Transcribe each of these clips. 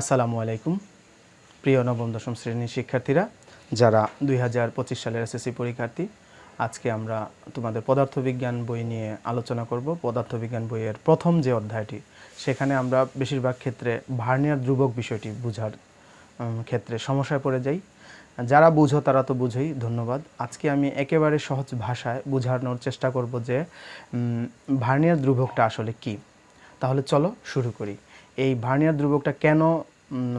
আসসালামু আলাইকুম, প্রিয় নবম, দশম শ্রেণির শিক্ষার্থীরা, যারা দুই হাজার পঁচিশ সালের এসএসসি পরীক্ষার্থী, আজকে আমরা তোমাদের পদার্থবিজ্ঞান বই নিয়ে আলোচনা করব। পদার্থবিজ্ঞান বইয়ের প্রথম যে অধ্যায়টি, সেখানে আমরা বেশিরভাগ ক্ষেত্রে ভার্নিয়ার ধ্রুবক বিষয়টি বোঝার ক্ষেত্রে সমস্যায় পড়ে যাই। যারা বুঝো তারা তো বুঝেই, ধন্যবাদ। আজকে আমি একেবারে সহজ ভাষায় বোঝানোর চেষ্টা করব যে ভার্নিয়ার ধ্রুবকটা আসলে কী। তাহলে চলো শুরু করি। এই ভার্নিয়ার ধ্রুবকটা কেন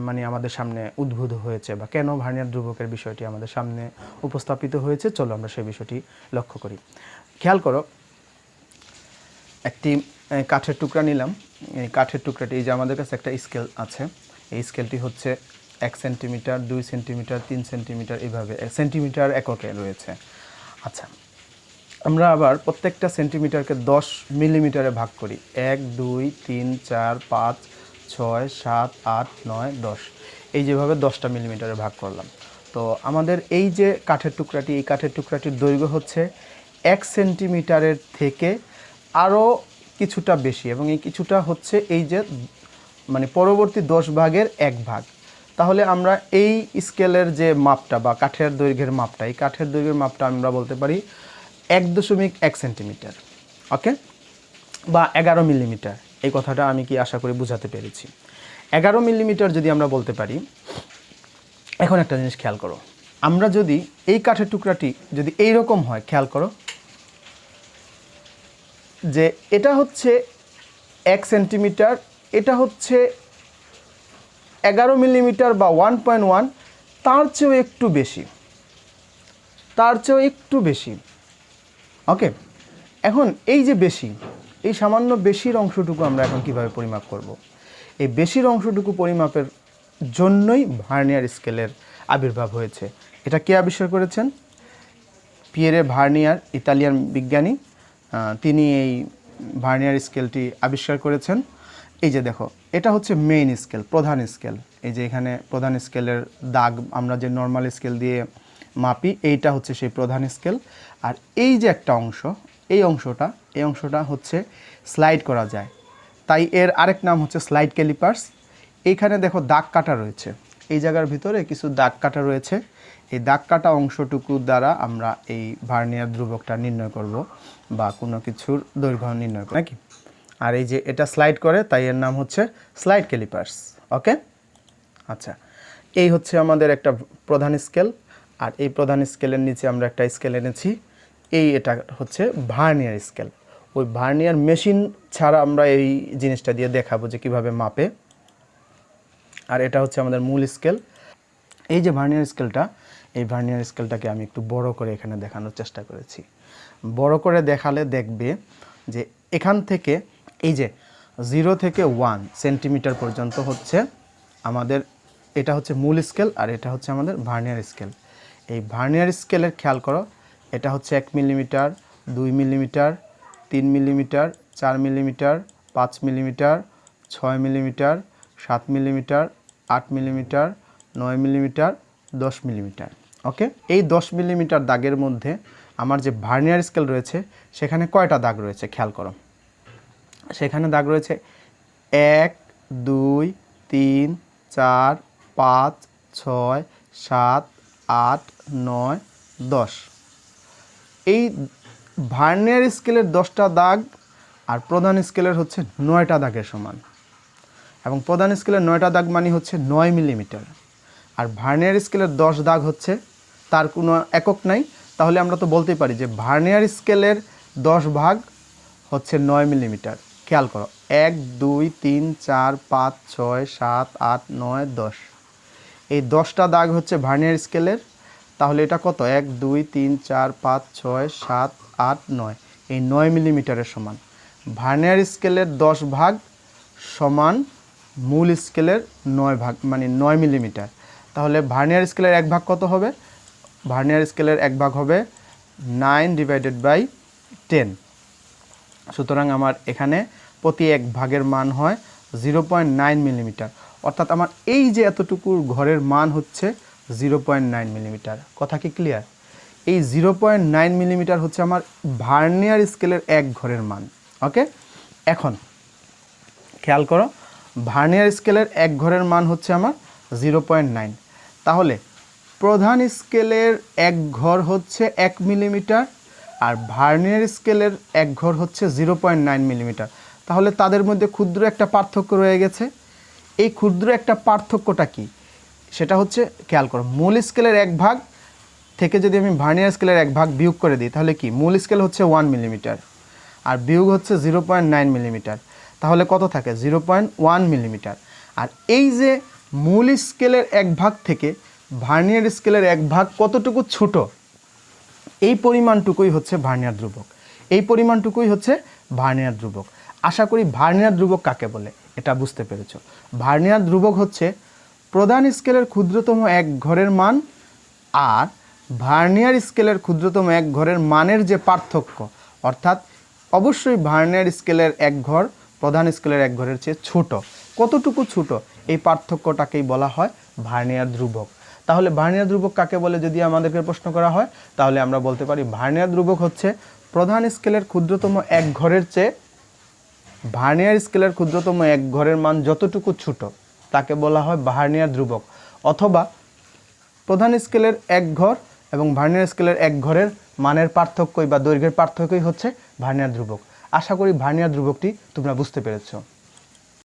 মানে আমাদের সামনে উদ্ভূত হয়েছে বা কেন ভার্নিয়ার ধ্রুবকের বিষয়টি আমাদের সামনে উপস্থাপিত হয়েছে, চলো আমরা সেই বিষয়টি লক্ষ্য করি। খেয়াল করো, একটি কাঠের টুকরা নিলাম। এই কাঠের টুকরাটি, এই যে আমাদের কাছে একটা স্কেল আছে, এই স্কেলটি হচ্ছে এক সেন্টিমিটার, দুই সেন্টিমিটার, তিন সেন্টিমিটার এইভাবে সেন্টিমিটার এককে রয়েছে। আচ্ছা আমরা আবার প্রত্যেকটা সেন্টিমিটারকে দশ মিলিমিটারে ভাগ করি। এক, দুই, তিন, চার, পাঁচ ছয়, সাত, আট, নয়, দশ। এই যেভাবে দশটা মিলিমিটারে ভাগ করলাম। তো আমাদের এই যে কাঠের টুকরাটি, এই কাঠের টুকরাটির দৈর্ঘ্য হচ্ছে এক সেন্টিমিটারের থেকে আরও কিছুটা বেশি এবং এই কিছুটা হচ্ছে এই যে মানে পরবর্তী দশ ভাগের এক ভাগ। তাহলে আমরা এই স্কেলের যে মাপটা বা কাঠের দৈর্ঘ্যের মাপটা, এই কাঠের দৈর্ঘ্যের মাপটা আমরা বলতে পারি এক দশমিক এক সেন্টিমিটার, ওকে? বা এগারো মিলিমিটার। এই কথাটা আমি কি আশা করি বোঝাতে পেরেছি। এগারো মিলিমিটার যদি আমরা বলতে পারি, এখন একটা জিনিস খেয়াল করো। আমরা যদি এই কাঠের টুকরাটি যদি এই রকম হয়, খেয়াল করো, যে এটা হচ্ছে এক সেন্টিমিটার, এটা হচ্ছে এগারো মিলিমিটার বা ওয়ান পয়েন্ট ওয়ান, তার চেয়েও একটু বেশি। তার চেয়েও একটু বেশি। ওকে? এখন এই যে বেশি এই সামান্য বেশির অংশটুকু আমরা এখন কীভাবে পরিমাপ করব। এই বেশির অংশটুকু পরিমাপের জন্যই ভার্নিয়ার স্কেলের আবির্ভাব হয়েছে। এটা কে আবিষ্কার করেছেন? পিয়েরে ভার্নিয়ার, ইতালিয়ান বিজ্ঞানী। তিনি এই ভার্নিয়ার স্কেলটি আবিষ্কার করেছেন। এই যে দেখো, এটা হচ্ছে মেইন স্কেল প্রধান স্কেল এই যে এখানে প্রধান স্কেলের দাগ আমরা যে নর্মাল স্কেল দিয়ে মাপি, এইটা হচ্ছে সেই প্রধান স্কেল আর এই যে একটা অংশ এই অংশটা এই অংশটা হচ্ছে স্লাইড করা যায়। তাই এর আরেক নাম হচ্ছে স্লাইড ক্যালিপার্স এইখানে দেখো দাগ কাটা রয়েছে। এই জায়গার ভিতরে কিছু দাগ কাটা রয়েছে। এই দাগ কাটা অংশটুকু দ্বারা আমরা এই ভার্নিয়ার ধ্রুবকটা নির্ণয় করব বা কোনো কিছুর দৈর্ঘ্য নির্ণয় করব, নাকি? আর এই যে এটা স্লাইড করে, তাই এর নাম হচ্ছে স্লাইড ক্যালিপার্স ওকে? আচ্ছা এই হচ্ছে আমাদের একটা প্রধান স্কেল আর এই প্রধান স্কেলের নিচে আমরা একটা স্কেল এনেছি। এই এটা হচ্ছে ভার্নিয়ার স্কেল। ওই ভার্নিয়ার মেশিন ছাড়া আমরা এই জিনিসটা দিয়ে দেখাবো যে কীভাবে মাপে। আর এটা হচ্ছে আমাদের মূল স্কেল। এই যে ভার্নিয়ার স্কেলটা, এই ভার্নিয়ার স্কেলটাকে আমি একটু বড় করে এখানে দেখানোর চেষ্টা করেছি। বড় করে দেখালে দেখবে যে এখান থেকে এই যে জিরো থেকে ওয়ান সেন্টিমিটার পর্যন্ত হচ্ছে আমাদের, এটা হচ্ছে মূল স্কেল আর এটা হচ্ছে আমাদের ভার্নিয়ার স্কেল। এই ভার্নিয়ার স্কেলের খেয়াল করো এটা হচ্ছে এক মিলিমিটার, দুই মিলিমিটার, তিন মিলিমিটার, চার মিলিমিটার, পাঁচ মিলিমিটার, ছয় মিলিমিটার, সাত মিলিমিটার, আট মিলিমিটার, নয় মিলিমিটার, দশ মিলিমিটার। ওকে? এই দশ মিলিমিটার দাগের মধ্যে আমার যে ভার্নিয়ার স্কেল রয়েছে, সেখানে কয়টা দাগ রয়েছে খেয়াল করো। সেখানে দাগ রয়েছে এক, দুই, তিন, চার, পাঁচ, ছয়, সাত, আট, নয়, দশ। এই ভার্নিয়ার স্কেলের দশটা দাগ আর প্রধান স্কেলের হচ্ছে নয়টা দাগের সমান। এবং প্রধান স্কেলের নয়টা দাগ মানে হচ্ছে নয় মিলিমিটার আর ভার্নিয়ার স্কেলের দশ দাগ হচ্ছে তার কোনো একক নাই। তাহলে আমরা তো বলতেই পারি যে ভার্নিয়ার স্কেলের দশ ভাগ হচ্ছে নয় মিলিমিটার খেয়াল করো, এক, দুই, তিন, চার, পাঁচ, ছয়, সাত, আট, নয়, দশ। এই দশটা দাগ হচ্ছে ভার্নিয়ার স্কেলের তাহলে এটা কত? এক, দুই, তিন, চার, পাঁচ, ছয়, সাত, আট, নয়। এই নয় মিলিমিটারের সমান। ভার্নিয়ার স্কেলের দশ ভাগ সমান মূল স্কেলের নয় ভাগ মানে নয় মিলিমিটার। তাহলে ভার্নিয়ার স্কেলের এক ভাগ কত হবে? ভার্নিয়ার স্কেলের এক ভাগ হবে নাইন ডিভাইডেড বাই টেন। সুতরাং আমার এখানে প্রতি এক ভাগের মান হয় জিরো পয়েন্ট নাইন মিলিমিটার। অর্থাৎ আমার এই যে এতটুকুর ঘরের মান হচ্ছে জিরো পয়েন্ট নাইন মিলিমিটার। কথা কি ক্লিয়ার এই জিরো পয়েন্ট নাইন মিলিমিটার হচ্ছে আমার ভার্নিয়ার স্কেলের এক ঘরের মান ওকে এখন, খেয়াল করো, ভার্নিয়ার স্কেলের এক ঘরের মান হচ্ছে আমার জিরো পয়েন্ট নাইন। তাহলে, প্রধান স্কেলের এক ঘর হচ্ছে এক মিলিমিটার, আর ভার্নিয়ার স্কেলের এক ঘর হচ্ছে জিরো পয়েন্ট নাইন মিলিমিটার। তাহলে তাদের মধ্যে ক্ষুদ্র একটা পার্থক্য রয়ে গেছে। এই ক্ষুদ্র একটা পার্থক্যটা কি? সেটা হচ্ছে খেয়াল করো, মূল স্কেলের এক ভাগ থেকে যদি আমি ভার্নিয়ার স্কেলের এক ভাগ বিয়োগ করে দিই, তাহলে কি? মূল স্কেল হচ্ছে ওয়ান মিলিমিটার আর বিয়োগ হচ্ছে জিরো পয়েন্ট নাইন মিলিমিটার তাহলে কত থাকে? জিরো পয়েন্ট ওয়ান মিলিমিটার আর এই যে মূল স্কেলের এক ভাগ থেকে ভার্নিয়ার স্কেলের এক ভাগ কতটুকু ছোট, এই পরিমাণটুকুই হচ্ছে ভার্নিয়ার ধ্রুবক। এই পরিমাণটুকুই হচ্ছে ভার্নিয়ার ধ্রুবক। আশা করি ভার্নিয়ার ধ্রুবক কাকে বলে? এটা বুঝতে পেরেছ। ভার্নিয়ার ধ্রুবক হচ্ছে প্রধান স্কেলের ক্ষুদ্রতম এক ঘরের মান আর ভার্নিয়ার স্কেলের ক্ষুদ্রতম এক ঘরের মানের যে পার্থক্য, অর্থাৎ অবশ্যই ভার্নিয়ার স্কেলের এক ঘর প্রধান স্কেলের এক ঘরের চেয়ে ছোট। কতটুকু ছোট? এই পার্থক্যটাকেই বলা হয় ভার্নিয়ার ধ্রুবক। তাহলে ভার্নিয়ার ধ্রুবক কাকে বলে যদি আমাদেরকে প্রশ্ন করা হয়? তাহলে আমরা বলতে পারি ভার্নিয়ার ধ্রুবক হচ্ছে প্রধান স্কেলের ক্ষুদ্রতম এক ঘরের চেয়ে ভার্নিয়ার স্কেলের ক্ষুদ্রতম এক ঘরের মান যতটুকু ছোট তাকে বলা হয় ভার্নিয়ার ধ্রুবক, অথবা প্রধান স্কেলের এক ঘর এবং ভার্নিয়ার স্কেলের এক ঘরের মানের পার্থক্যই বা দৈর্ঘ্যের পার্থক্যই হচ্ছে ভার্নিয়ার ধ্রুবক। আশা করি ভার্নিয়ার ধ্রুবকটি তোমরা বুঝতে পেরেছ।